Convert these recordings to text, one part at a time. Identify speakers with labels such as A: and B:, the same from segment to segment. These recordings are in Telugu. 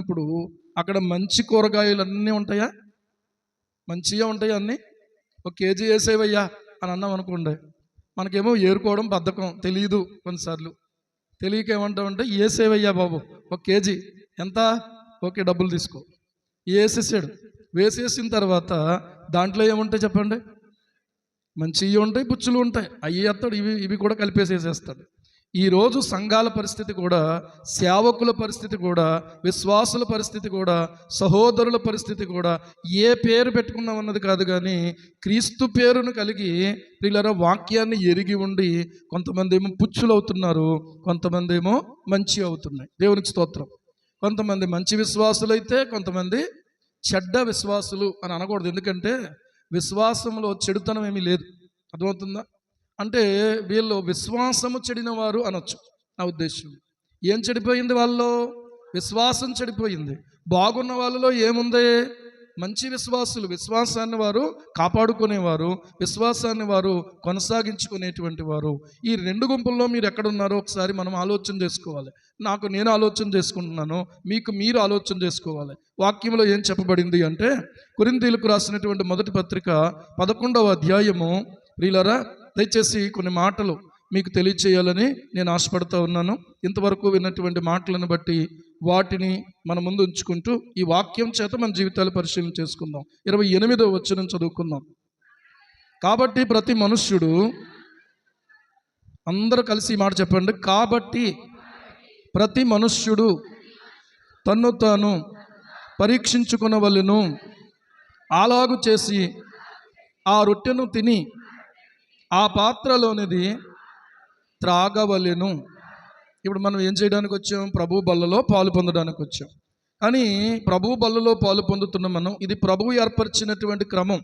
A: వెళ్ళినప్పుడు అక్కడ మంచి కూరగాయలు అన్నీ ఉంటాయా? మంచిగా ఉంటాయి అన్నీ? ఒక కేజీ వేసేవయ్యా అని అన్నాం అనుకోండి. మనకేమో ఏరుకోవడం బద్ధకం తెలియదు కొన్నిసార్లు. తెలియక ఏమంటామంటే వేసేవయ్యా బాబు ఒక కేజీ. ఎంత? ఓకే డబ్బులు తీసుకో. వేసేసాడు వేసేసిన తర్వాత దాంట్లో ఏముంటాయి చెప్పండి? మంచివి ఉంటాయి బుచ్చులు ఉంటాయి. అవి ఎత్తాడు ఇవి ఇవి కూడా కలిపేసేసేస్తాడు. ఈరోజు సంఘాల పరిస్థితి కూడా సేవకుల పరిస్థితి కూడా విశ్వాసుల పరిస్థితి కూడా సహోదరుల పరిస్థితి కూడా ఏ పేరు పెట్టుకున్నామన్నది కాదు కానీ క్రీస్తు పేరును కలిగి వీళ్ళ వాక్యాన్ని ఎరిగి ఉండి కొంతమంది ఏమో పుచ్చులు అవుతున్నారు కొంతమంది ఏమో మంచి అవుతున్నాయి. దేవునికి స్తోత్రం. కొంతమంది మంచి విశ్వాసులు అయితే కొంతమంది చెడ్డ విశ్వాసులు అని అనకూడదు. ఎందుకంటే విశ్వాసంలో చెడుతనం ఏమీ లేదు. అర్థమవుతుందా? అంటే వీళ్ళు విశ్వాసము చెడిన వారు అనొచ్చు నా ఉద్దేశం. ఏం చెడిపోయింది వాళ్ళలో? విశ్వాసం చెడిపోయింది. బాగున్న వాళ్ళలో ఏముంది? మంచి విశ్వాసులు విశ్వాసాన్ని వారు కాపాడుకునేవారు విశ్వాసాన్ని వారు కొనసాగించుకునేటువంటి వారు. ఈ రెండు గుంపుల్లో మీరు ఎక్కడున్నారో ఒకసారి మనం ఆలోచన చేసుకోవాలి. నాకు నేను ఆలోచన చేసుకుంటున్నాను మీకు మీరు ఆలోచన చేసుకోవాలి. వాక్యంలో ఏం చెప్పబడింది అంటే కురిందీలకు రాసినటువంటి మొదటి పత్రిక పదకొండవ అధ్యాయము రీలరా దయచేసి కొన్ని మాటలు మీకు తెలియచేయాలని నేను ఆశపడుతూ ఉన్నాను. ఇంతవరకు విన్నటువంటి మాటలను బట్టి వాటిని మన ముందు ఉంచుకుంటూ ఈ వాక్యం చేత మన జీవితాలు పరిశీలన చేసుకుందాం. ఇరవై ఎనిమిదో వచ్చిన చదువుకుందాం. కాబట్టి ప్రతి మనుష్యుడు అందరూ కలిసి ఈ మాట చెప్పండి. కాబట్టి ప్రతి మనుష్యుడు తన్ను తాను పరీక్షించుకునవలెను. అలాగు చేసి ఆ రొట్టెను తిని ఆ పాత్రలోనిది త్రాగవలెను. ఇప్పుడు మనం ఏం చేయడానికి వచ్చాం? ప్రభు బల్లలో పాలు పొందడానికి వచ్చాం. కానీ ప్రభు బల్లలో పాలు పొందుతున్న మనం ఇది ప్రభువు ఏర్పరిచినటువంటి క్రమం.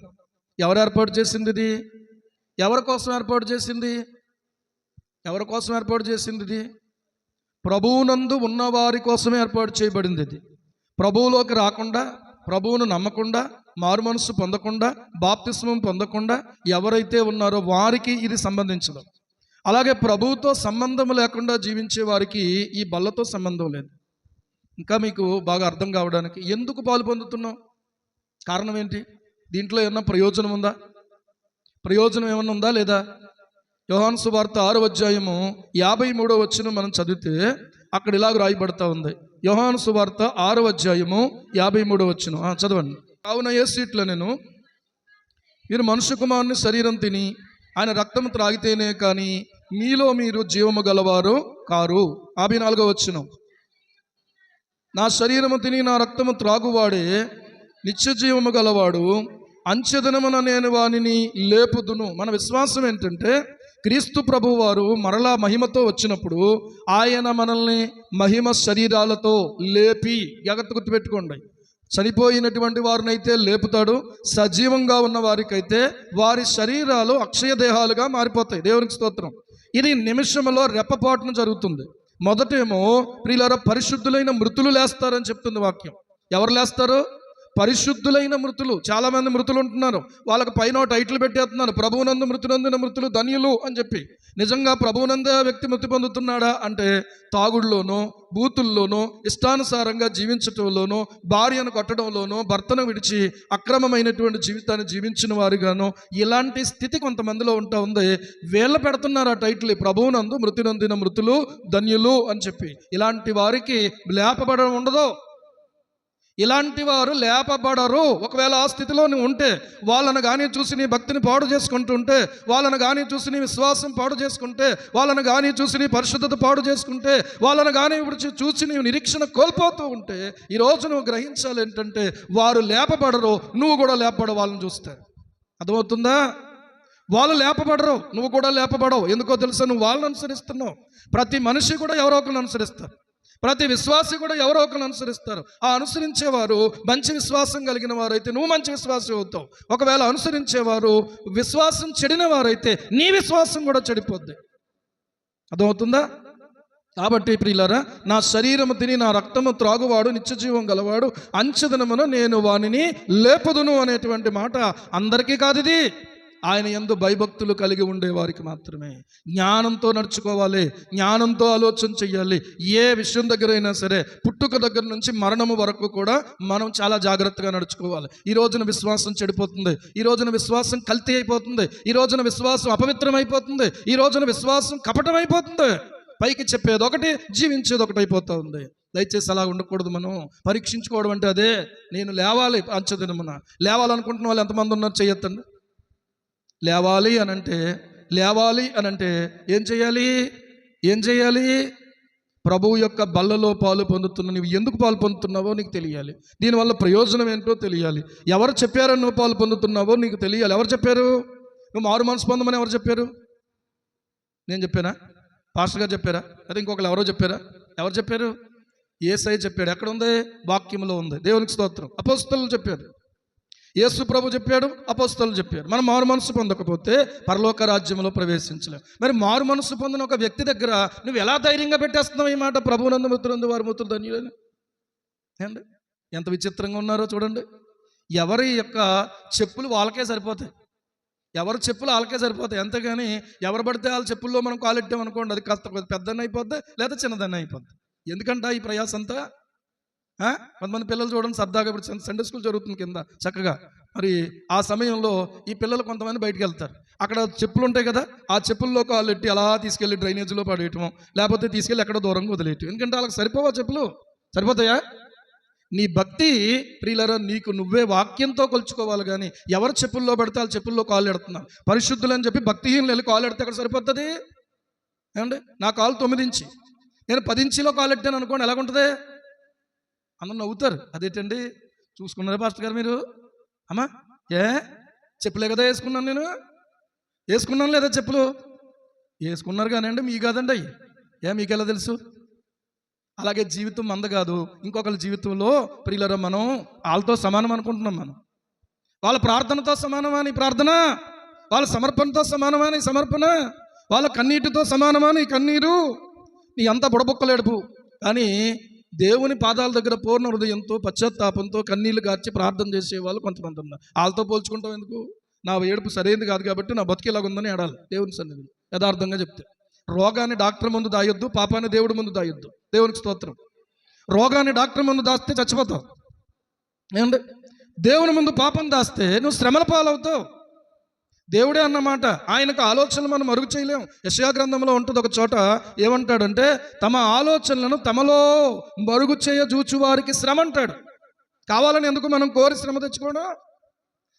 A: ఎవరు ఏర్పాటు చేసింది ఇది? ఎవరి కోసం ఏర్పాటు చేసింది? ఎవరి కోసం ఏర్పాటు చేసింది ఇది? ప్రభువునందు ఉన్న వారి కోసమే ఏర్పాటు చేయబడింది ఇది. ప్రభువులోకి రాకుండా ప్రభువును నమ్మకుండా మారు మనసు పొందకుండా బాప్తిస్మం పొందకుండా ఎవరైతే ఉన్నారో వారికి ఇది సంబంధించదు. అలాగే ప్రభువుతో సంబంధం లేకుండా జీవించే వారికి ఈ బల్లతో సంబంధం లేదు. ఇంకా మీకు బాగా అర్థం కావడానికి ఎందుకు పాలు పొందుతున్నాం కారణం ఏంటి? దీంట్లో ఏమన్నా ప్రయోజనం ఉందా? ప్రయోజనం ఏమన్నా ఉందా లేదా? యోహాను సువార్త ఆరు అధ్యాయము యాభై మూడో వచ్చిన మనం చదివితే అక్కడ ఇలాగ రాయబడతా ఉంది. యోహాను సువార్త ఆరో అధ్యాయము యాభై మూడో వచ్చిన చదవండి. కావున ఏ సీట్లో నేను. మీరు మనుష్య కుమారుని శరీరం తిని ఆయన రక్తం త్రాగితేనే కానీ మీలో మీరు జీవము గలవారు కారు. యాభై నాలుగో వచ్చిన నా శరీరము తిని నా రక్తము త్రాగువాడే నిత్య జీవము గలవాడు అంచెదనమున నేను వానిని లేపుదును. మన విశ్వాసం ఏంటంటే క్రీస్తు ప్రభు వారు మరలా మహిమతో వచ్చినప్పుడు ఆయన మనల్ని మహిమ శరీరాలతో లేపి జాగ్రత్త గుర్తుపెట్టుకోండి. చనిపోయినటువంటి వారినైతే లేపుతాడు. సజీవంగా ఉన్న వారికైతే వారి శరీరాలు అక్షయ దేహాలుగా మారిపోతాయి. దేవునికి స్తోత్రం. ఇది నిమిషంలో రెప్పపాటును జరుగుతుంది. మొదటేమో ప్రియులారా పరిశుద్ధులైన మృతులు లేస్తారని చెప్తుంది వాక్యం. ఎవరు లేస్తారు? పరిశుద్ధులైన మృతులు. చాలామంది మృతులు ఉంటున్నారు. వాళ్ళకి పైన టైటిల్ పెట్టేస్తున్నారు ప్రభువునందు మృతునందున మృతులు ధన్యులు అని చెప్పి. నిజంగా ప్రభువునందే ఆ వ్యక్తి మృతి పొందుతున్నాడా అంటే తాగుడులోనో బూతుల్లోనో ఇష్టానుసారంగా జీవించటంలోనో భార్యను కొట్టడంలోనో భర్తను విడిచి అక్రమమైనటువంటి జీవితాన్ని జీవించిన వారిగానో ఇలాంటి స్థితి కొంతమందిలో ఉంటా ఉంది. వేళ్ళ పెడుతున్నారు ఆ టైటిల్ ప్రభువునందు మృతి నొందిన మృతులు ధన్యులు అని చెప్పి. ఇలాంటి వారికి లేపబడడం ఉండదు? ఇలాంటి వారు లేపబడరు. ఒకవేళ ఆ స్థితిలో నువ్వు ఉంటే వాళ్ళను కానీ చూసి నీ భక్తిని పాడు చేసుకుంటుంటే వాళ్ళను కానీ చూసి నీ విశ్వాసం పాడు చేసుకుంటే వాళ్ళను కానీ చూసి నీ పరిశుద్ధత పాడు చేసుకుంటే వాళ్ళను కానీ ఇప్పుడు చూసి నీ నిరీక్షణ కోల్పోతూ ఉంటే ఈరోజు నువ్వు గ్రహించాలి ఏంటంటే వారు లేపబడరు నువ్వు కూడా లేపబడ వాళ్ళని చూస్తే. అర్థమవుతుందా? వాళ్ళు లేపబడరు నువ్వు కూడా లేపబడవు. ఎందుకో తెలుసా? నువ్వు వాళ్ళని అనుసరిస్తున్నావు. ప్రతి మనిషి కూడా ఎవరో ఒకరిని అనుసరిస్తారు. ప్రతి విశ్వాసి కూడా ఎవరో ఒకరిని అనుసరిస్తారు. ఆ అనుసరించేవారు మంచి విశ్వాసం కలిగిన వారైతే నువ్వు మంచి విశ్వాసం అవుతావు. ఒకవేళ అనుసరించేవారు విశ్వాసం చెడిన వారైతే నీ విశ్వాసం కూడా చెడిపోద్ది. అర్థమవుతుందా? కాబట్టి ప్రియులరా నా శరీరము తిని నా రక్తము త్రాగువాడు నిత్యజీవం గలవాడు అంచదనమును నేను వానిని లేపదును అనేటువంటి మాట అందరికీ కాదు ఇది. ఆయన ఎందు భయభక్తులు కలిగి ఉండేవారికి మాత్రమే. జ్ఞానంతో నడుచుకోవాలి జ్ఞానంతో ఆలోచన చెయ్యాలి. ఏ విషయం దగ్గర అయినా సరే పుట్టుక దగ్గర నుంచి మరణము వరకు కూడా మనం చాలా జాగ్రత్తగా నడుచుకోవాలి. ఈ రోజున విశ్వాసం చెడిపోతుంది ఈ రోజున విశ్వాసం కల్తీ అయిపోతుంది ఈ రోజున విశ్వాసం అపవిత్రం అయిపోతుంది ఈ రోజున విశ్వాసం కపటం అయిపోతుంది పైకి చెప్పేది ఒకటి జీవించేది ఒకటి అయిపోతా ఉంది. దయచేసి అలా ఉండకూడదు మనం. పరీక్షించుకోవడం అంటే అదే నేను లేవాలి అంచదినమున. లేవాలనుకుంటున్న వాళ్ళు ఎంతమంది ఉన్నారు చేయొద్దండి లేవాలి అనంటే లేవాలి అనంటే ఏం చేయాలి? ఏం చేయాలి? ప్రభువు యొక్క బల్లలో పాలు పొందుతున్న నువ్వు ఎందుకు పాలు పొందుతున్నావో నీకు తెలియాలి. దీనివల్ల ప్రయోజనం ఏంటో తెలియాలి. ఎవరు చెప్పారని నువ్వు పాలు పొందుతున్నావో నీకు తెలియాలి. ఎవరు చెప్పారు? నువ్వు మారు మనసు పొందమని ఎవరు చెప్పారు? నేను చెప్పానా? పాస్టర్ గారు చెప్పారా? అదే ఇంకొకరు ఎవరో చెప్పారా? ఎవరు చెప్పారు? ఏసై చెప్పాడు. ఎక్కడ ఉంది? వాక్యంలో ఉంది. దేవునికి స్తోత్రం. అపోస్తులు చెప్పారు. యేసు ప్రభు చెప్పాడు అపోస్తలు చెప్పారు. మనం మారు మనసు పొందకపోతే పరలోక రాజ్యంలో ప్రవేశించలేం. మరి మారు మనసు పొందిన ఒక వ్యక్తి దగ్గర నువ్వు ఎలా ధైర్యంగా పెట్టేస్తున్నావు ఈ మాట? ప్రభునందు మిత్రులందు వారి మిత్రులు ధన్యులని. ఏండి ఎంత విచిత్రంగా ఉన్నారో చూడండి. ఎవరి యొక్క చెప్పులు వాళ్ళకే సరిపోతాయి. ఎవరి చెప్పులు వాళ్ళకే సరిపోతాయి. ఎంతగాని ఎవరు పడితే వాళ్ళ చెప్పుల్లో మనం కాలెట్టాం అనుకోండి అది కాస్త పెద్దన్న అయిపోద్ది లేదా చిన్నదన్న అయిపోద్ది. ఎందుకంటే ఈ ప్రయాసంతా? కొంతమంది పిల్లలు చూడండి సరదాగా ఇప్పుడు సండే స్కూల్ జరుగుతుంది కింద చక్కగా. మరి ఆ సమయంలో ఈ పిల్లలు కొంతమంది బయటికి వెళ్తారు. అక్కడ చెప్పులు ఉంటాయి కదా ఆ చెప్పుల్లో కాళ్ళు ఎట్టి అలా తీసుకెళ్ళి డ్రైనేజీలో పడేయటం లేకపోతే తీసుకెళ్ళి ఎక్కడ దూరంగా వదిలేయటం ఎందుకంటే వాళ్ళకి సరిపోవా చెప్పులు? సరిపోతాయా? నీ భక్తి ప్రియులరా నీకు నువ్వే వాక్యంతో కొలుచుకోవాలి కానీ ఎవరు చెప్పుల్లో పెడితే వాళ్ళ చెప్పుల్లో కాళ్ళు ఎడుతున్నారు. పరిశుద్ధులు అని చెప్పి భక్తిహీనులు వెళ్ళి కాలు ఎడితే అక్కడ సరిపోతుంది? ఏమండి? నా కాలు తొమ్మిది ఇంచి. నేను పది ఇంచిలో కాలు ఎట్టాను అనుకోండి ఎలాగుంటుంది? అందరు నవ్వుతారు. అదేంటండి? చూసుకున్నారా పాస్టర్ గారు మీరు? అమ్మా ఏ? చెప్పులే కదా వేసుకున్నాను నేను. వేసుకున్నాను లేదా చెప్పులు? వేసుకున్నారు కానివ్వండి మీ కాదండి అయ్యి. ఏ మీకు ఎలా తెలుసు? అలాగే జీవితం మంద కాదు. ఇంకొకరి జీవితంలో ప్రియులరా మనం వాళ్ళతో సమానం అనుకుంటున్నాం మనం. వాళ్ళ ప్రార్థనతో సమానమా నీ ప్రార్థన వాళ్ళ సమర్పణతో సమానమా నీ సమర్పణ వాళ్ళ కన్నీటితో సమానమా నీ కన్నీరు. నీ అంత బుడబుక్కలేడుపు. కానీ దేవుని పాదాల దగ్గర పూర్ణ హృదయంతో పశ్చాత్తాపంతో కన్నీళ్ళు గార్చి ప్రార్థన చేసే వాళ్ళు కొంతమంది ఉన్నారు. వాళ్ళతో పోల్చుకుంటాం ఎందుకు? నా ఏడుపు సరైనది కాదు కాబట్టి నా బతికేలాగా ఉందని ఏడాలి. దేవుని సన్నిధిలో యథార్థంగా చెప్తే. రోగాన్ని డాక్టర్ ముందు దాయొద్దు పాపాన్ని దేవుడి ముందు దాయొద్దు. దేవునికి స్తోత్రం. రోగాన్ని డాక్టర్ ముందు దాస్తే చచ్చిపోతావు. ఏమండి? దేవుని ముందు పాపం దాస్తే నువ్వు శ్రమల పాలవుతావు. దేవుడే అన్నమాట. ఆయనకు ఆలోచనలు మనం మరుగు చేయలేం. యశయా గ్రంథంలో ఉంటుంది ఒక చోట ఏమంటాడంటే తమ ఆలోచనలను తమలో మరుగు చేయ చూచువారికి శ్రమ అంటాడు కావాలని ఎందుకు మనం కోరి శ్రమ తెచ్చుకోవడం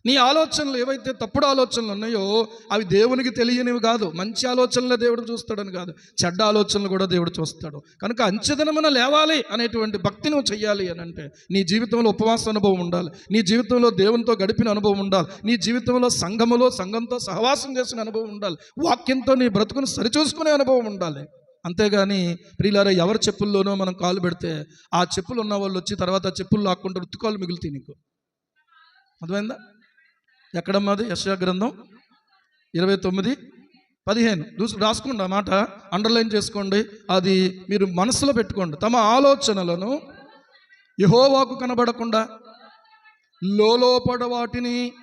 A: నీ ఆలోచనలు ఏవైతే తప్పుడు ఆలోచనలు ఉన్నాయో అవి దేవునికి తెలియనివి కాదు. మంచి ఆలోచనలే దేవుడు చూస్తాడని కాదు. చెడ్డ ఆలోచనలు కూడా దేవుడు చూస్తాడు. కనుక అంచెదనమున లేవాలి అనేటువంటి భక్తి నువ్వు చెయ్యాలి అని అంటే నీ జీవితంలో ఉపవాస అనుభవం ఉండాలి. నీ జీవితంలో దేవునితో గడిపిన అనుభవం ఉండాలి. నీ జీవితంలో సంఘములో సంఘంతో సహవాసం చేసిన అనుభవం ఉండాలి. వాక్యంతో నీ బ్రతుకును సరిచూసుకునే అనుభవం ఉండాలి. అంతేగాని ప్రియులారా ఎవరి చెప్పుల్లోనో మనం కాలు పెడితే ఆ చెప్పులు ఉన్న వాళ్ళు వచ్చి తర్వాత చెప్పులు లాక్కుంటే రుత్తుకాలు మిగులుతాయి నీకు. అర్థమైందా? ఎక్కడమ్మా అది యశా గ్రంథం ఇరవై తొమ్మిది పదిహేను. చూసి రాసుకోండి ఆ మాట. అండర్లైన్ చేసుకోండి. అది మీరు మనసులో పెట్టుకోండి. తమ ఆలోచనలను యహోవాకు కనబడకుండా లోపడ వాటిని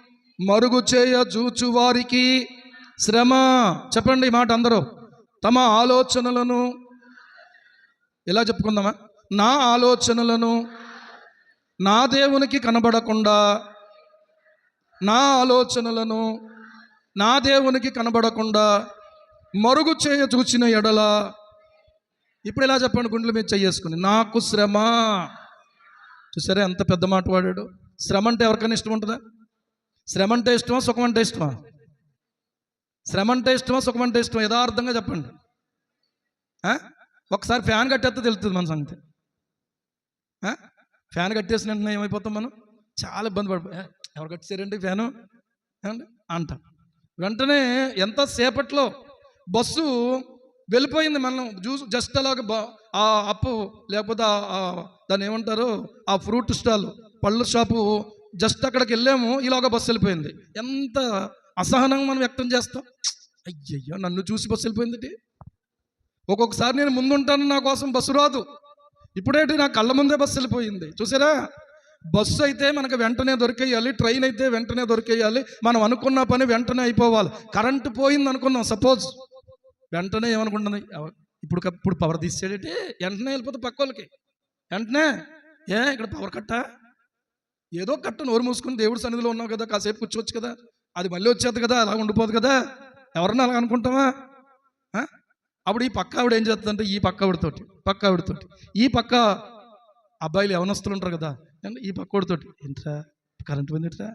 A: మరుగు చేయ చూచు వారికి శ్రమ. చెప్పండి ఈ మాట అందరూ. తమ ఆలోచనలను ఎలా చెప్పుకుందామా? నా ఆలోచనలను నా దేవునికి కనబడకుండా నా ఆలోచనలను నా దేవునికి కనబడకుండా మరుగు చేయ చూచిన ఎడల ఇప్పుడు ఇలా చెప్పండి గుండెల మీద చేసుకుని నాకు శ్రమ. చూసారా ఎంత పెద్ద మాట వాడాడు? శ్రమ అంటే ఎవరికైనా ఇష్టం ఉంటుందా? శ్రమ అంటే ఇష్టమా సుఖం అంటే ఇష్టమా? శ్రమ అంటే ఇష్టమా సుఖం అంటే ఇష్టమా? యథార్థంగా చెప్పండి. ఒకసారి ఫ్యాన్ కట్టేస్తే తెలుస్తుంది మన సంగతి. ఫ్యాన్ కట్టేసిన వెంటనే ఏమైపోతాం మనం? చాలా ఇబ్బంది పడిపోయా ఎవరు కట్టించారండి ఫ్యాను? అంట అంటాం. వెంటనే ఎంతసేపట్లో బస్సు వెళ్ళిపోయింది మనం జ్యూస్ జస్ట్ అలాగ ఆ అప్పు లేకపోతే ఆ- దాన్ని ఏమంటారు? ఆ ఫ్రూట్ స్టాల్ పళ్ళ షాపు జస్ట్ అక్కడికి వెళ్ళాము ఇలాగ బస్సు వెళ్ళిపోయింది. ఎంత అసహనంగా మనం వ్యక్తం చేస్తాం. అయ్యయ్యో నన్ను చూసి బస్సు వెళ్ళిపోయింది ఒక్కొక్కసారి నేను ముందుంటాను నా కోసం బస్సు రాదు. ఇప్పుడేంటి? నా కళ్ళ ముందే బస్సు వెళ్ళిపోయింది. చూసారా? బస్సు అయితే మనకు వెంటనే దొరికేయాలి ట్రైన్ అయితే వెంటనే దొరికేయాలి మనం అనుకున్న పని వెంటనే అయిపోవాలి. కరెంటు పోయింది అనుకున్నాం సపోజ్. వెంటనే ఏమనుకుంటుంది? ఎవ- ఇప్పుడు ఇప్పుడు పవర్ తీసేటంటే వెంటనే వెళ్ళిపోతే పక్క వాళ్ళకి. వెంటనే? ఏ ఇక్కడ పవర్ కట్టా? ఏదో కట్ట నోరు మూసుకుని దేవుడి సన్నిధిలో ఉన్నావు కదా కాసేపు కూర్చోవచ్చు కదా. అది మళ్ళీ వచ్చేది కదా అలా ఉండిపోదు కదా. ఎవరన్నా అలా అనుకుంటామా అప్పుడు ఈ పక్క ఆవిడ ఏం చేస్తుందంటే ఈ పక్క ఆవిడతోటి పక్క ఆవిడతోటి. ఈ పక్క అబ్బాయిలు యవనస్తులు ఉంటారు కదా ఈ పక్క ఏంట్రా? కరెంటు పొందిట్రా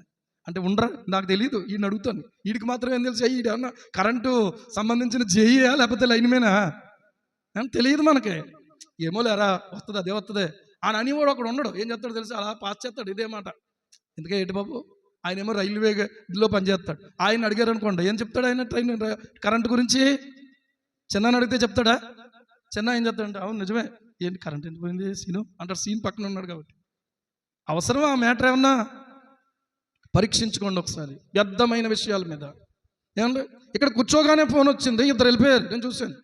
A: అంటే ఉండరా నాకు తెలియదు ఈయన అడుగుతాను. వీడికి మాత్రం ఏం తెలుసు ఈడు ఏమన్నా కరెంటు సంబంధించిన జేయా లేకపోతే లైన్మేనా అని తెలియదు మనకి. ఏమో లేరా వస్తుంది అదే వస్తుంది ఆయన అని కూడా ఒకడు ఉండడు. ఏం చేస్తాడు తెలుసు? అలా పాస్ చేస్తాడు ఇదే మాట. ఎందుకే ఏంటి బాబు? ఆయన ఏమో రైల్వే ఇదిలో పనిచేస్తాడు ఆయన అడిగారు అనుకోండి ఏం చెప్తాడు ఆయన ట్రైన్ కరెంట్ గురించి? చిన్న అడిగితే చెప్తాడా? చిన్న ఏం చెప్తాడంటే అవును నిజమే. ఏంటి కరెంట్ ఎందుకు పోయింది సీను? అంటారు సీన్ పక్కన ఉన్నాడు కాబట్టి. అవసరం ఆ మ్యాటర్ ఏమన్నా? పరీక్షించుకోండి ఒకసారి. వ్యర్థమైన విషయాల మీద. ఏమండి? ఇక్కడ కూర్చోగానే ఫోన్ వచ్చింది ఇద్దరు వెళ్ళిపోయారు నేను చూశాను.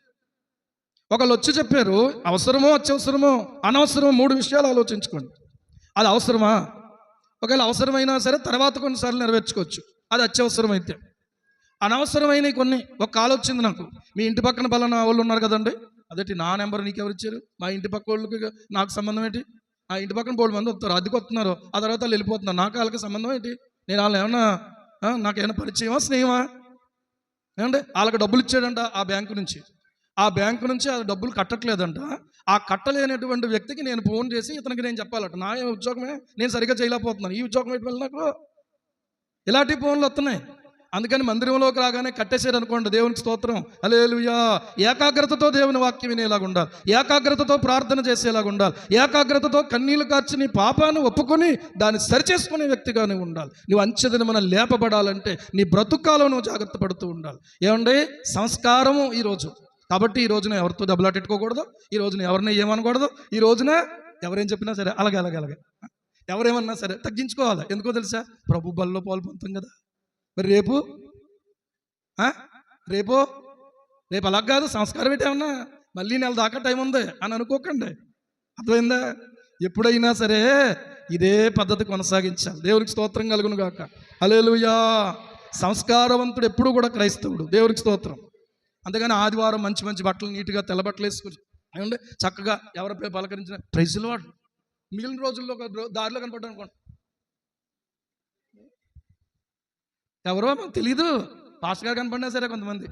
A: ఒకళ్ళు వచ్చి చెప్పారు అవసరమో అత్యవసరమో అనవసరమో మూడు విషయాలు ఆలోచించుకోండి. అది అవసరమా? ఒకవేళ అవసరమైనా సరే తర్వాత కొన్నిసార్లు నెరవేర్చుకోవచ్చు. అది అత్యవసరమైతే. అనవసరమైనవి కొన్ని. ఒక కాల్ వచ్చింది నాకు. మీ ఇంటి పక్కన పలానా వాళ్ళు ఉన్నారు కదండి. అదేంటి నా నెంబర్ నీకు ఎవరు ఇచ్చారు మా ఇంటి పక్క వాళ్ళకి నాకు సంబంధం ఏంటి? ఆ ఇంటి పక్కన బోర్డు మంది వస్తారు. అద్దెకి వస్తున్నారు ఆ తర్వాత వాళ్ళు వెళ్ళిపోతున్నారు. నాకు వాళ్ళకి సంబంధం ఏంటి? నేను వాళ్ళు ఏమన్నా నాకేమైనా పరిచయమా స్నేహమా? ఏమంటే వాళ్ళకి డబ్బులు ఇచ్చాడంట ఆ బ్యాంకు నుంచి. ఆ బ్యాంకు నుంచి ఆ డబ్బులు కట్టట్లేదంట. ఆ కట్టలేనటువంటి వ్యక్తికి నేను ఫోన్ చేసి ఇతనికి నేను చెప్పాలట. నా ఉద్యోగమే? నేను సరిగ్గా చేయలేకపోతున్నాను. ఈ ఉద్యోగం ఎటు నాకు ఇలాంటి ఫోన్లు వస్తున్నాయి. అందుకని మందిరంలోకి రాగానే కట్టేశారు అనుకోండి దేవునికి స్తోత్రం. అలేలుయా ఏకాగ్రతతో దేవుని వాక్యం వినేలాగా ఉండాలి. ఏకాగ్రతతో ప్రార్థన చేసేలాగా ఉండాలి. ఏకాగ్రతతో కన్నీళ్ళు కార్చి నీ పాపాన్ని ఒప్పుకొని దాన్ని సరిచేసుకునే వ్యక్తిగానే ఉండాలి. నువ్వు అంచెదని మనం లేపబడాలంటే నీ బ్రతుకాలో నువ్వు జాగ్రత్త పడుతూ ఉండాలి. ఏమండి? సంస్కారము ఈరోజు కాబట్టి ఈ రోజున ఎవరితో దెబ్బలాటెట్టుకోకూడదు ఈ రోజున ఎవరిని ఏమనకూడదు? ఈ రోజున ఎవరేం చెప్పినా సరే అలాగే అలాగే అలాగే. ఎవరేమన్నా సరే తగ్గించుకోవాలి. ఎందుకో తెలుసా? ప్రభు బల్లో పాల్పొందుతాం కదా. మరి రేపు? రేపు? రేపు అలా కాదు సంస్కారం ఏమన్నా? మళ్ళీ నెల దాకా టైం ఉంది అని అనుకోకండి. అర్థమైందా? ఎప్పుడైనా సరే ఇదే పద్ధతి కొనసాగించాలి. దేవునికి స్తోత్రం కలుగును గాక. అలేలుయా సంస్కారవంతుడు ఎప్పుడు కూడా క్రైస్తవుడు. దేవునికి స్తోత్రం. అందుకని ఆదివారం మంచి మంచి బట్టలు నీట్గా తెల్లబట్టలు వేసుకుని ఏమంటే చక్కగా ఎవరిపై పలకరించిన ప్రైజులు వాడు. మిగిలిన రోజుల్లో ఒక దారిలో కనపడ్డా అనుకోండి. ఎవరో మాకు తెలీదు. పాస్టర్ గారు కనపడినా సరే కొంతమంది.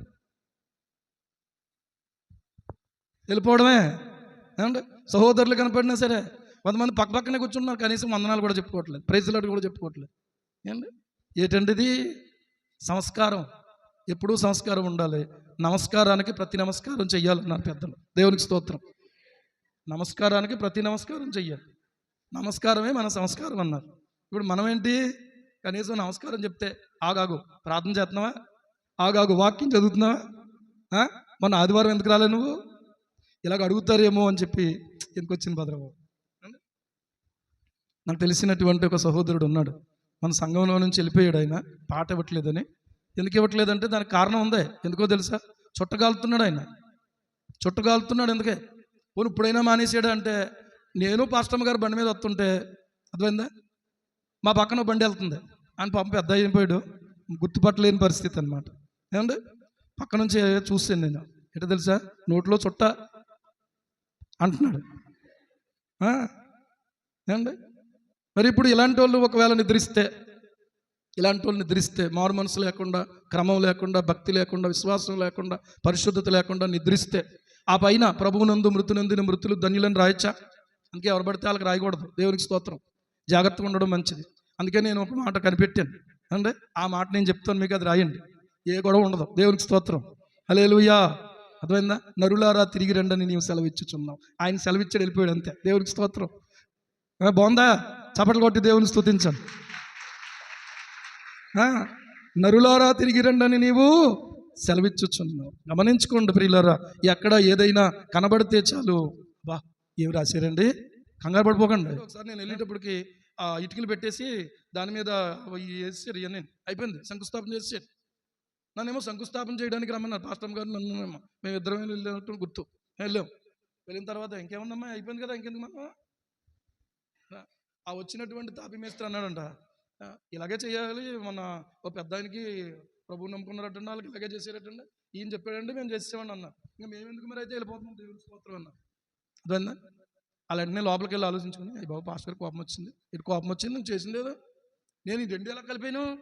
A: వెళ్ళిపోవడమే. ఏమంటే సహోదరులు కనపడినా సరే కొంతమంది పక్క పక్కనే కూర్చున్నారు కనీసం వందనాలు కూడా చెప్పుకోవట్లేదు. ప్రైజులాడు కూడా చెప్పుకోవట్లేదు. ఏంటి ఏంటండి సంస్కారం. ఎప్పుడూ సంస్కారం ఉండాలి. నమస్కారానికి ప్రతి నమస్కారం చెయ్యాలన్నారు పెద్దలు. దేవునికి స్తోత్రం. నమస్కారానికి ప్రతి నమస్కారం చెయ్యాలి. నమస్కారమే మన సంస్కారం అన్నారు. ఇప్పుడు మనం ఏంటి కనీసం నమస్కారం చెప్తే ఆగాగు ప్రార్థన చేస్తున్నావా? ఆగాగు వాక్యం చదువుతున్నావా? మన మొన్న ఆదివారం ఎందుకు రాలే నువ్వు? ఇలాగ అడుగుతారేమో అని చెప్పి ఎందుకొచ్చింది భద్రబాబు. నాకు తెలిసినటువంటి ఒక సహోదరుడు ఉన్నాడు. మన సంఘంలో నుంచి వెళ్ళిపోయాడు ఆయన. పాట ఇవ్వట్లేదని. ఎందుకు ఇవ్వట్లేదంటే దానికి కారణం ఉందే. ఎందుకో తెలుసా? చుట్టగాలుతున్నాడు ఆయన. చుట్టగాలుతున్నాడు ఎందుకే? పోను ఇప్పుడైనా మానేసాడు అంటే నేను పాస్టమ్ గారు బండి మీద వస్తుంటే అర్థమైందా? మా పక్కన బండి వెళ్తుంది. ఆయన పాపం పెద్ద అయిపోయాడు. గుర్తుపట్టలేని పరిస్థితి అనమాట ఏమండి? పక్క నుంచి చూస్తాను నేను. ఎట తెలుసా? నోట్లో చుట్ట అంటున్నాడు. ఏమండి? మరి ఇప్పుడు ఇలాంటి వాళ్ళు ఒకవేళ నిద్రిస్తే ఇలాంటి వాళ్ళు నిద్రిస్తే మారు మనసు లేకుండా క్రమం లేకుండా భక్తి లేకుండా విశ్వాసం లేకుండా పరిశుద్ధత లేకుండా నిద్రిస్తే ఆ పైన ప్రభువునందు మృతునందిన మృతులు ధన్యులను రాయచ్చా? అందుకే ఎవరు పడితే వాళ్ళకి రాయకూడదు. దేవునికి స్తోత్రం. జాగ్రత్తగా ఉండడం మంచిది. అందుకే నేను ఒక మాట కనిపెట్టాను. అంటే ఆ మాట నేను చెప్తాను మీకు అది రాయండి. ఏ గొడవ ఉండదు. దేవునికి స్తోత్రం. హలేలుయా అర్థమైందా? నరులారా తిరిగి రండని నేను సెలవు ఇచ్చుచున్నావు ఆయన సెలవిచ్చాడు వెళ్ళిపోయాడు అంతే. దేవునికి స్తోత్రం. బాగుందా? చప్పట్లు కొట్టి దేవుని స్తుతించండి. నరులారా తిరిగి రండని నీవు సెలవిచ్చుచున్నావు. గమనించుకోండి ప్రియులారా ఎక్కడ ఏదైనా కనబడితే చాలు. బా ఏమి రాశారండి? కంగారు పడిపోకండి. ఒకసారి నేను వెళ్ళేటప్పటికి ఆ ఇటుకలు పెట్టేసి దాని మీద వేసారు ఇవన్నీ అయిపోయింది. శంకుస్థాపన చేసేసారు. నన్నేమో శంకుస్థాపన చేయడానికి రమ్మన్నారు. పాస్టమ్ గారు నన్ను మేము ఇద్దరం వెళ్ళినట్టు గుర్తు. వెళ్ళాం. వెళ్ళిన తర్వాత ఇంకేముందమ్మా? అయిపోయింది కదా ఇంకెందుకు మనం ఆ వచ్చినటువంటి తాపి మేస్త్రి అన్నాడంట. ఇలాగే చేయాలి మన ఓ పెద్ద ఆయనకి ప్రభువు నమ్ముకున్నారటండి వాళ్ళకి ఇలాగే చేశారటండి ఈయన చెప్పాడండి మేము చేసేవాడిని అన్న ఇంకా మేము ఎందుకు మరి అయితే వెళ్ళిపోతున్నాం? దేవుని స్తోత్రం అన్న అదన్నా అలాంటి నేను లోపలికి వెళ్ళి ఆలోచించుకుని అయ్యి బాబు పాస్టర్ కోపం వచ్చింది. ఇటు కోపం వచ్చింది నువ్వు చేసింది లేదు నేను ఈ రెండు ఎలా కలిపాను?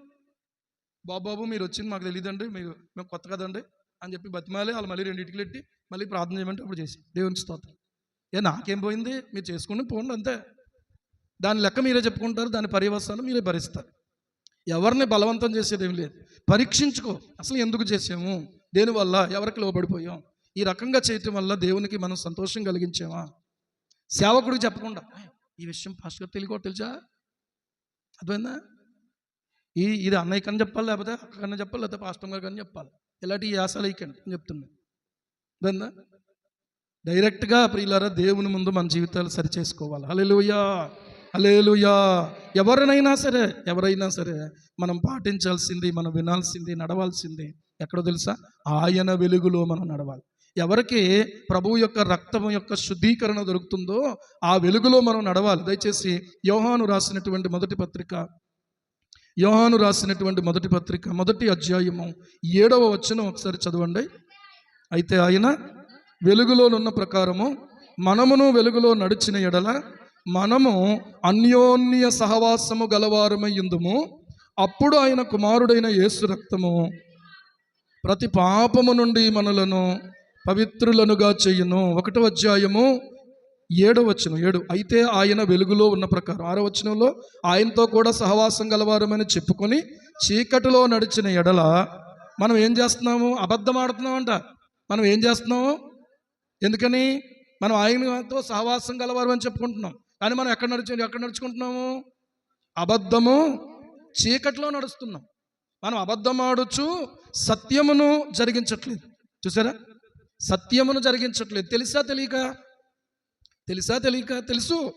A: బాబు బాబు మీరు వచ్చింది మాకు తెలియదండి మీరు మేము కొత్త కదండి అని చెప్పి బతిమాలి వాళ్ళు మళ్ళీ రెండు ఇటుకలు ఎట్టి మళ్ళీ ప్రార్థన చేయమంటే అప్పుడు చేసి. దేవుని స్తోత్రం. ఏ నాకేం పోయింది? మీరు చేసుకుని పోండి అంతే. దాని లెక్క మీరే చెప్పుకుంటారు దాని పర్యవసానం మీరే భరిస్తారు. ఎవరిని బలవంతం చేసేది ఏం లేదు. పరీక్షించుకో. అసలు ఎందుకు చేసాము దేనివల్ల? ఎవరికి లోబడిపోయాం? ఈ రకంగా చేయటం వల్ల దేవునికి మనం సంతోషం కలిగించామా? సేవకుడికి చెప్పకుండా. ఈ విషయం ఫస్ట్గా తెలియకో తెలుసా? అర్థమైందా? ఈ ఇది అన్నయ్య కన్నా చెప్పాలి లేకపోతే అక్క కన్నా చెప్పాలి లేకపోతే పాస్టమ్ గారు కన్నా చెప్పాలి. ఇలాంటి యాసలు ఇకండి అని చెప్తున్నా. అర్థమైందా? డైరెక్ట్గా ప్రియులారా దేవుని ముందు మన జీవితాలు సరి చేసుకోవాలి హల్లెలూయా! హల్లెలూయా! ఎవరినైనా సరే ఎవరైనా సరే మనం పాటించాల్సింది మనం వినాల్సింది నడవాల్సింది ఎక్కడో తెలుసా? ఆయన వెలుగులో మనం నడవాలి. ఎవరికి ప్రభువు యొక్క రక్తం యొక్క శుద్ధీకరణ దొరుకుతుందో ఆ వెలుగులో మనం నడవాలి. దయచేసి యోహాను రాసినటువంటి మొదటి పత్రిక యోహాను రాసినటువంటి మొదటి పత్రిక మొదటి అధ్యాయము ఏడవ వచనం ఒకసారి చదవండి. అయితే ఆయన వెలుగులోనున్న ప్రకారము మనమును వెలుగులో నడిచిన ఎడల మనము అన్యోన్య సహవాసము గలవారమై ఇందుము అప్పుడు ఆయన కుమారుడైన యేసు రక్తము ప్రతి పాపము నుండి మనలను పవిత్రులనుగా చేయును. ఒకటో అధ్యాయము ఏడో వచనం. ఏడు. అయితే ఆయన వెలుగులో ఉన్న ప్రకారం. ఆరో వచనంలో ఆయనతో కూడా సహవాసం గలవారమని చెప్పుకొని చీకటిలో నడిచిన ఎడల మనం ఏం చేస్తున్నాము? అబద్ధం ఆడుతున్నామంట. మనం ఏం చేస్తున్నాము? ఎందుకని? మనం ఆయనతో సహవాసం గలవారు అని చెప్పుకుంటున్నాం. కానీ మనం ఎక్కడ నడుచు ఎక్కడ నడుచుకుంటున్నాము? అబద్ధము చీకటిలో నడుస్తున్నాం. మనం అబద్ధం ఆడొచ్చు సత్యమును జరిగించట్లేదు. చూసారా? సత్యమును జరిగించట్లేదు. తెలుసా తెలియక? తెలుసా తెలియక? తెలుసు.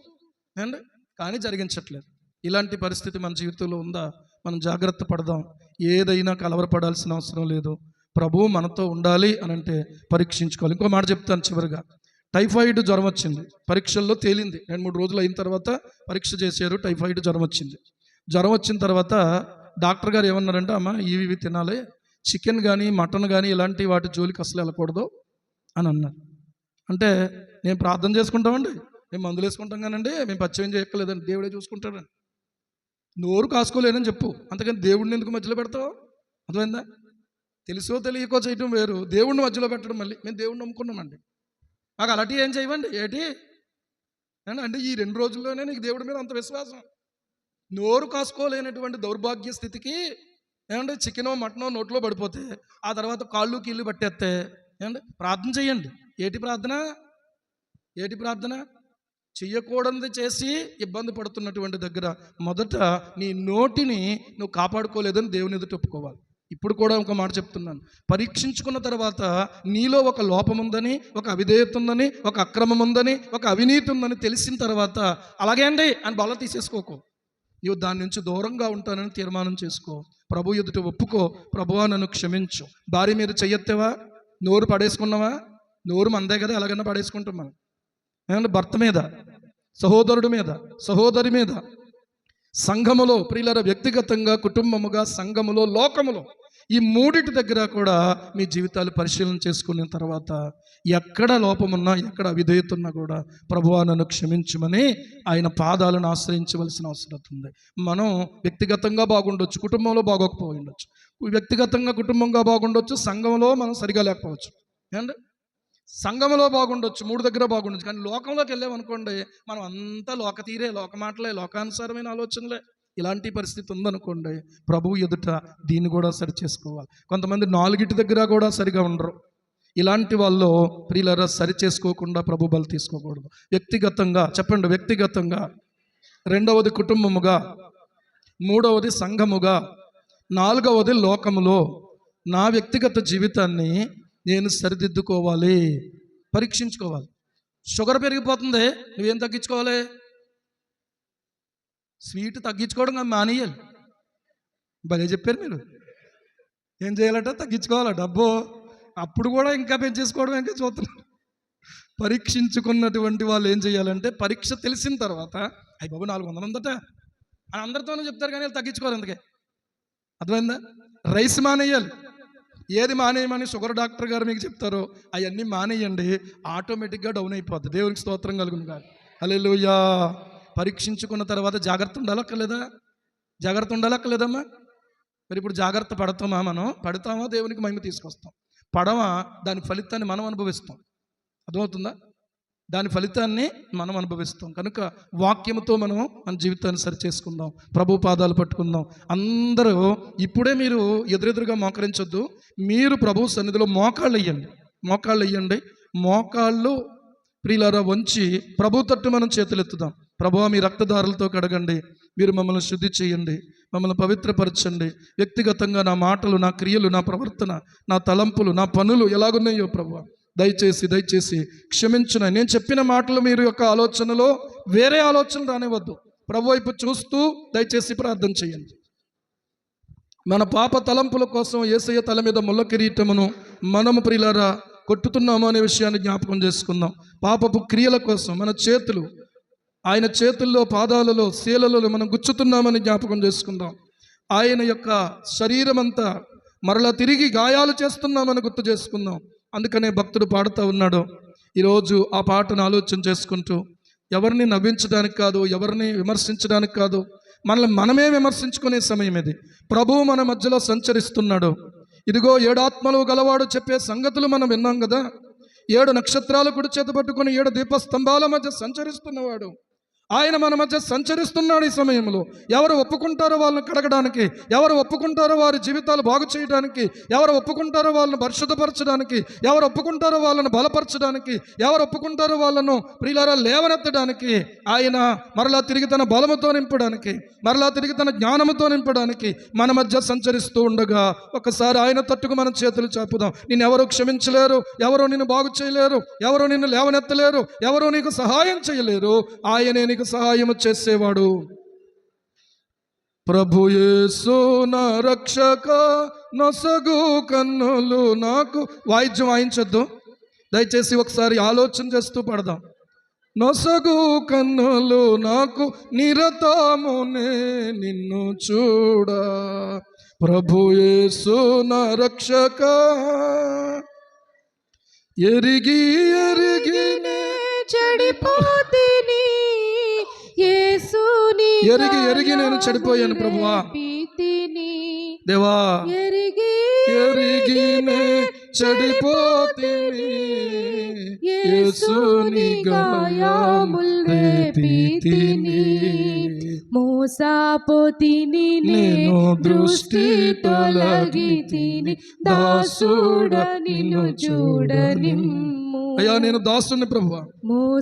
A: అండ్? కానీ జరిగించట్లేదు. ఇలాంటి పరిస్థితి మన జీవితంలో ఉందా? మనం జాగ్రత్త పడదాం. ఏదైనా కలవరపడాల్సిన అవసరం లేదు. ప్రభువు మనతో ఉండాలి అని అంటే పరీక్షించుకోవాలి. ఇంకో మాట చెప్తాను చివరిగా. టైఫాయిడ్ జ్వరం వచ్చింది. పరీక్షల్లో తేలింది. రెండు మూడు రోజులు అయిన తర్వాత పరీక్ష చేశారు. టైఫాయిడ్ జ్వరం వచ్చింది. జ్వరం వచ్చిన తర్వాత డాక్టర్ గారు ఏమన్నారంటే అమ్మ ఇవి ఇవి తినాలి. చికెన్ కానీ మటన్ కానీ ఇలాంటి వాటి జోలికి అసలు వెళ్ళకూడదు. అని అన్నారు అంటే నేను ప్రార్థన చేసుకుంటామండి. మేము మందులు వేసుకుంటాం కానండి మేము పచ్చయం చేయక్కర్లేదండి. దేవుడే చూసుకుంటాడని నోరు కాసుకోలేనని చెప్పు. అంతకని దేవుడిని ఎందుకు మధ్యలో పెడతావు? అర్థమైందా? తెలుసో తెలియకో చేయటం వేరు. దేవుడిని మధ్యలో పెట్టడం మళ్ళీ. మేము దేవుడిని నమ్ముకున్నామండి. మాకు అలాంటి ఏం చేయమండి ఏటి? అంటే ఈ రెండు రోజుల్లోనే నీకు దేవుడి మీద అంత విశ్వాసం. నోరు కాసుకోలేనటువంటి దౌర్భాగ్య స్థితికి ఏమంటే చికెనో మటనో నోట్లో పడిపోతే ఆ తర్వాత కాళ్ళు కీళ్ళు పట్టేస్తే ఏమండి ప్రార్థన చేయండి. ఏటి ప్రార్థన? ఏటి ప్రార్థన? చెయ్యకూడనిది చేసి ఇబ్బంది పడుతున్నటువంటి దగ్గర మొదట నీ నోటిని నువ్వు కాపాడుకోలేదని దేవుని ఎదుట ఒప్పుకోవాలి. ఇప్పుడు కూడా ఒక మాట చెప్తున్నాను. పరీక్షించుకున్న తర్వాత నీలో ఒక లోపం ఉందని ఒక అవిధేయత ఉందని ఒక అక్రమం ఉందని ఒక అవినీతి ఉందని తెలిసిన తర్వాత అలాగే అండి అని బల తీసేసుకోకు. నువ్వు దాని నుంచి దూరంగా ఉంటానని తీర్మానం చేసుకో. ప్రభు ఎదుట ఒప్పుకో. ప్రభువా నన్ను క్షమించు. భార్య మీద చెయ్యెత్తేవా? నోరు పడేసుకున్నావా? నోరు మందే కదా ఎలాగన్నా పడేసుకుంటాం మనం. ఏమంటే భర్త మీద సహోదరుడి మీద సహోదరి మీద సంఘములో ప్రియులర వ్యక్తిగతంగా కుటుంబముగా సంఘములో లోకములో ఈ మూడిటి దగ్గర కూడా మీ జీవితాలు పరిశీలన చేసుకున్న తర్వాత ఎక్కడ లోపమున్నా ఎక్కడ అవిధేయత ఉన్నా కూడా ప్రభువా నన్ను క్షమించమని ఆయన పాదాలను ఆశ్రయించవలసిన అవసరం ఉంది. మనం వ్యక్తిగతంగా బాగుండొచ్చు కుటుంబంలో బాగోకపోయి ఉండొచ్చు. వ్యక్తిగతంగా కుటుంబంగా బాగుండొచ్చు సంఘంలో మనం సరిగా లేకపోవచ్చు. అండ్ సంఘంలో బాగుండొచ్చు మూడు దగ్గర బాగుండొచ్చు. కానీ లోకంలోకి వెళ్ళామనుకోండి మనం అంతా లోక తీరే లోక మాటలే లోకానుసారమైన ఆలోచనలే. ఇలాంటి పరిస్థితి ఉందనుకోండి ప్రభువు ఎదుట దీన్ని కూడా సరి చేసుకోవాలి కొంతమంది నాలుగిటి దగ్గర కూడా సరిగా ఉండరు. ఇలాంటి వాళ్ళు ప్రియులరా సరి చేసుకోకుండా ప్రభు బలి తీసుకోకూడదు. వ్యక్తిగతంగా చెప్పండి వ్యక్తిగతంగా. రెండవది కుటుంబముగా మూడవది సంఘముగా నాలుగవది లోకములో. నా వ్యక్తిగత జీవితాన్ని నేను సరిదిద్దుకోవాలి పరీక్షించుకోవాలి. షుగర్ పెరిగిపోతుంది నువ్వేం తగ్గించుకోవాలి? స్వీట్ తగ్గించుకోవడం మానేయాలి. భలే చెప్పారు మీరు. ఏం చేయాలట? తగ్గించుకోవాలా? డబ్బు అప్పుడు కూడా ఇంకా పెంచేసుకోవడం ఇంకా చూస్తున్నారు. పరీక్షించుకున్నటువంటి వాళ్ళు ఏం చేయాలంటే పరీక్ష తెలిసిన తర్వాత అయ్యి బాబు నాలుగు వందలు ఉందట. అని అందరితోనూ చెప్తారు కానీ వాళ్ళు తగ్గించుకోరు అందుకే. అర్థమైందా? రైస్ మానేయాలి. ఏది మానేయమని షుగర్ డాక్టర్ గారు మీకు చెప్తారో అవన్నీ మానేయండి. ఆటోమేటిక్గా డౌన్ అయిపోద్ది. దేవునికి స్తోత్రం కలుగును కాదు అల్లెలుయా పరీక్షించుకున్న తర్వాత జాగ్రత్త ఉండాలక్కర్లేదా? జాగ్రత్త ఉండాలక్కర్లేదమ్మా? మరి ఇప్పుడు జాగ్రత్త పడతామా మనం? పడతామా? దేవునికి మహిమ తీసుకొస్తాం. పడవ దాని ఫలితాన్ని మనం అనుభవిస్తాం. అర్థమవుతుందా? దాని ఫలితాన్ని మనం అనుభవిస్తాం. కనుక వాక్యంతో మనం మన జీవితాన్ని సరి చేసుకుందాం. ప్రభు పాదాలు పట్టుకుందాం. అందరూ ఇప్పుడే మీరు ఎదురెదురుగా మోకరించొద్దు. మీరు ప్రభు సన్నిధిలో మోకాళ్ళు వేయండి. మోకాళ్ళు వేయండి. మోకాళ్ళు ప్రియులారా వంచి ప్రభు తట్టు మనం చేతులెత్తుదాం. ప్రభు మీ రక్తదారులతో కడగండి. మీరు మమ్మల్ని శుద్ధి చేయండి. మమ్మల్ని పవిత్రపరచండి. వ్యక్తిగతంగా నా మాటలు నా క్రియలు నా ప్రవర్తన నా తలంపులు నా పనులు ఎలాగున్నాయో ప్రభు. దయచేసి దయచేసి క్షమించిన నేను చెప్పిన మాటలు మీరు యొక్క ఆలోచనలో వేరే ఆలోచన రానివ్వద్దు. ప్రభు వైపు చూస్తూ దయచేసి ప్రార్థన చేయండి. మన పాప తలంపుల కోసం ఏసయ్య తల మీద ముళ్ళ కిరీటమును మనము ప్రియులారా కొట్టుతున్నాము అనే విషయాన్ని జ్ఞాపకం చేసుకుందాం. పాపపు క్రియల కోసం మన చేతులు ఆయన చేతుల్లో పాదాలలో శీలలో మనం గుచ్చుతున్నామని జ్ఞాపకం చేసుకుందాం. ఆయన యొక్క శరీరం అంతా మరలా తిరిగి గాయాలు చేస్తున్నామని గుర్తు చేసుకుందాం. అందుకనే భక్తుడు పాడుతూ ఉన్నాడు. ఈరోజు ఆ పాటను ఆలోచన చేసుకుంటూ ఎవరిని నవ్వించడానికి కాదు ఎవరిని విమర్శించడానికి కాదు మనల్ని మనమే విమర్శించుకునే సమయం ఇది. ప్రభువు మన మధ్యలో సంచరిస్తున్నాడు. ఇదిగో ఏడాత్మలు గలవాడు చెప్పే సంగతులు మనం విన్నాం కదా? ఏడు నక్షత్రాలు కుడి చేత పట్టుకుని ఏడు దీపస్తంభాల మధ్య సంచరిస్తున్నవాడు. ఆయన మన మధ్య సంచరిస్తున్నాడు ఈ సమయంలో. ఎవరు ఒప్పుకుంటారో వాళ్ళని కడగడానికి ఎవరు ఒప్పుకుంటారో వారి జీవితాలు బాగు చేయడానికి ఎవరు ఒప్పుకుంటారో వాళ్ళని పరిశుద్ధపరచడానికి ఎవరు ఒప్పుకుంటారో వాళ్ళని బలపరచడానికి ఎవరు ఒప్పుకుంటారో వాళ్ళను ప్రియులారా లేవనెత్తడానికి ఆయన మరలా తిరిగి తన బలముతో నింపడానికి మరలా తిరిగి తన జ్ఞానముతో నింపడానికి మన మధ్య సంచరిస్తూ ఉండగా ఒకసారి ఆయన తట్టుకు మనం చేతులు చాపుదాం. నిన్ను ఎవరు క్షమించలేరు ఎవరు నిన్ను బాగు చేయలేరు ఎవరు నిన్ను లేవనెత్తలేరు ఎవరు నీకు సహాయం చేయలేరు. ఆయనే నీకు సహాయం చేసేవాడు. ప్రభుయేసు నా రక్షక నొసగు కన్నులు నాకు వాయిద్యం వాయించొద్దు. దయచేసి ఒకసారి ఆలోచన చేస్తూ పడదాం. నొసగు కన్నులు నాకు నిరతమునే నిన్ను చూడ. ప్రభుయేసు నా రక్షక ఎరిగి ఎరిగి
B: చెడిపోతిని
A: ఎరిగి ఎరిగి నేను చెడిపోయాను ప్రభువా. దేవా
B: ఎరిగి
A: ఎరిగినే చెడిపోతిని. యేసుని గాయముల్ రేపితిని
B: మోసాపోతిని
A: నేను దృష్టి తొలగితిని దాసుడ నిన్ను చూడనిమ్ము. అయ్యా నేను దాసుని ప్రభువా.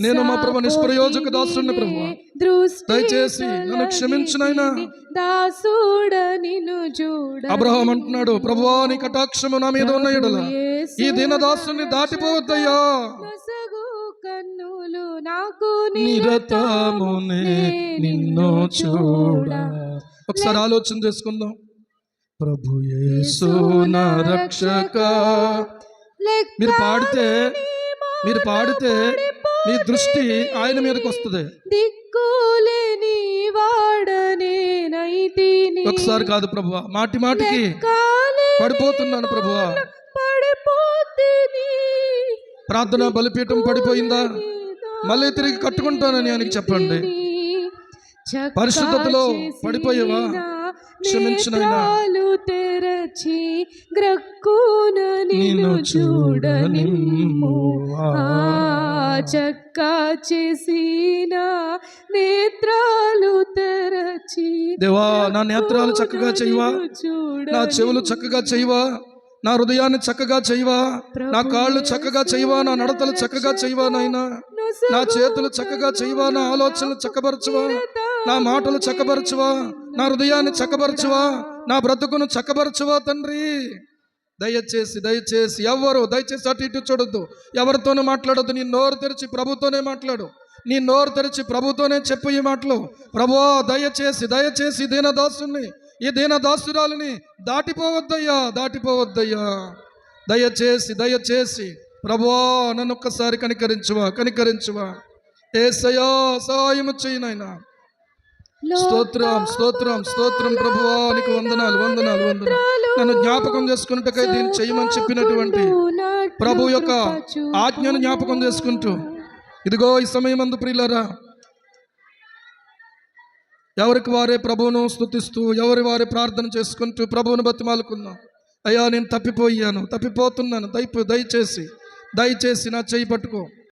A: నేను మా ప్రభు నిష్ప్రయోజక దాసుని ప్రభువా. దయచేసి నన్ను క్షమించునైనా.
B: దాసుడ నిన్ను చూడ
A: అబ్రహాం అంటున్నాడు ప్రభువా నీ కటాక్షము నా మీద ఉన్న ఈ దీనదాసుని దాటిపోవద్దయ్యా.
B: నొసగు కన్నులు నాకు
A: నిరతమునే నిన్ను చూడ. ఒకసారి ఆలోచన చేసుకుందాం. ప్రభు యేసు నా రక్షక. మీరు పాడితే మీరు పాడితే మీ దృష్టి ఆయన మీదకి వస్తుంది.
B: దిక్కులేని వాడనేనైతిని
A: ఒకసారి కాదు ప్రభువా మాటి మాటికి పడిపోతున్నాను ప్రభువా. ప్రార్థన బలిపీఠం పడిపోయిందా? మళ్ళీ తిరిగి కట్టుకుంటానని ఆయనకి చెప్పండి. పరిశుద్ధతలో పడిపోయావా? క్షమించునైనా
B: తెరచి గ్రక్కున నిన్ను చూడనిమ్ము. ఆ చక్కా చేసిన నేత్రాలు తెరచి
A: దేవా నా నేత్రాలు చక్కగా చేయవా?
B: చూడ
A: నా చెవులు చక్కగా చేయవా? నా హృదయాన్ని చక్కగా చేయవా? నా కాళ్ళు చక్కగా చేయవా? నా నడతలు చక్కగా చేయవా నాయనా? నా చేతులు చక్కగా చేయవా? నా ఆలోచనలు చక్కబరచువా? నా మాటలు చక్కబరచువా? నా హృదయాన్ని చక్కబరచువా? నా బ్రతుకును చక్కబరచువా తండ్రి? దయచేసి దయచేసి ఎవరు దయచేసి అటు ఇటు చూడొద్దు. ఎవరితోనూ మాట్లాడొద్దు. నీ నోరు తెరిచి ప్రభుతోనే మాట్లాడు. నీ నోరు తెరిచి ప్రభుతోనే చెప్పు ఈ మాటలు. ప్రభువా దయచేసి దయచేసి దీనదాసుని ఈ దీనదాసురాలిని దాటిపోవద్దయ్యా దాటిపోవద్దయ్యా. దయచేసి దయచేసి ప్రభువా నన్ను ఒక్కసారి కనికరించువా కనికరించువా. ఏసయా సహాయము చేయనైనా నాయనా. స్తోత్రం స్తోత్రం ప్రభువా ప్రభువానికి వందనాలు వందనాలు వందనాలు. నన్ను జ్ఞాపకం చేసుకున్నట్టుకై దీన్ని చేయమని చెప్పినటువంటి ప్రభు యొక్క ఆజ్ఞను జ్ఞాపకం చేసుకుంటూ ఇదిగో ఈ సమయం అందు ప్రియులరా ఎవరికి వారే ప్రభువును స్తుతిస్తూ ఎవరి వారే ప్రార్థన చేసుకుంటూ ప్రభువును బతిమాలుకుందాం అయ్యా నేను తప్పిపోయాను తప్పిపోతున్నాను. దయపు దయచేసి దయచేసి నా చేయి పట్టుకో.